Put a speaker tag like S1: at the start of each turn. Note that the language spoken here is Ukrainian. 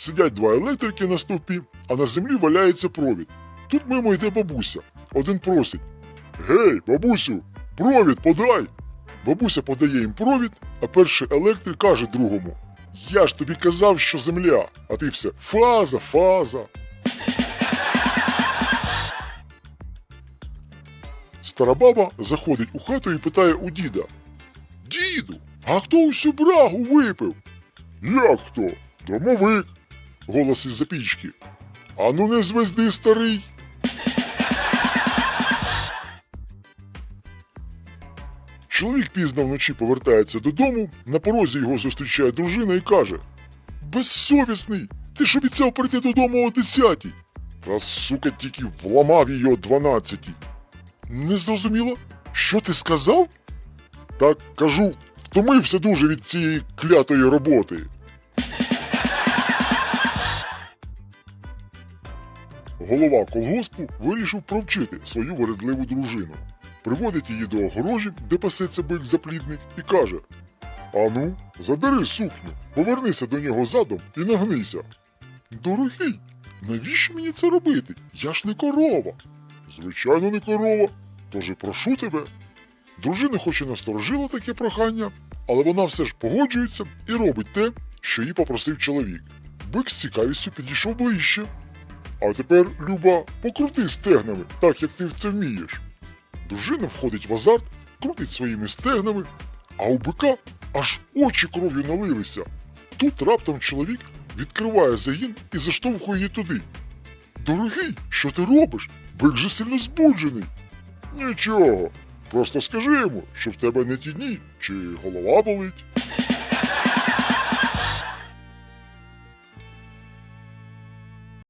S1: Сидять два електрики на стовпі, а на землі валяється провід. Тут мимо йде бабуся. Один просить: Гей, бабусю, провід подай. Бабуся подає їм провід, а перший електрик каже другому: Я ж тобі казав, що земля, а ти все фаза, фаза. Стара баба заходить у хату і питає у діда: Діду, а хто усю брагу випив? Як хто? Домовик. Голос із запічки. Ану не звезди, старий. Чоловік пізно вночі повертається додому, на порозі його зустрічає дружина і каже: Безсовісний! Ти ж обіцяв прийти додому о 10 Та сука тільки вламав її о 12 Не зрозуміло, що ти сказав? Так кажу, втомився дуже від цієї клятої роботи. Голова колгоспу вирішив провчити свою вередливу дружину. Приводить її до огорожі, де пасеться бик заплідник, і каже: Ану, задери сукню, повернися до нього задом і нагнися. Дорогий, навіщо мені це робити? Я ж не корова. Звичайно, не корова. Тож і прошу тебе. Дружина хоч і насторожила таке прохання, але вона все ж погоджується і робить те, що їй попросив чоловік. Бик з цікавістю підійшов ближче. А тепер, Люба, покрути стегнами, так як ти це вмієш. Дружина входить в азарт, крутить своїми стегнами, а у бика аж очі кров'ю налилися. Тут раптом чоловік відкриває загін і заштовхує її туди. Дорогий, що ти робиш? Бик же сильно збуджений. Нічого. Просто скажи йому, що в тебе не ті дні, чи голова болить.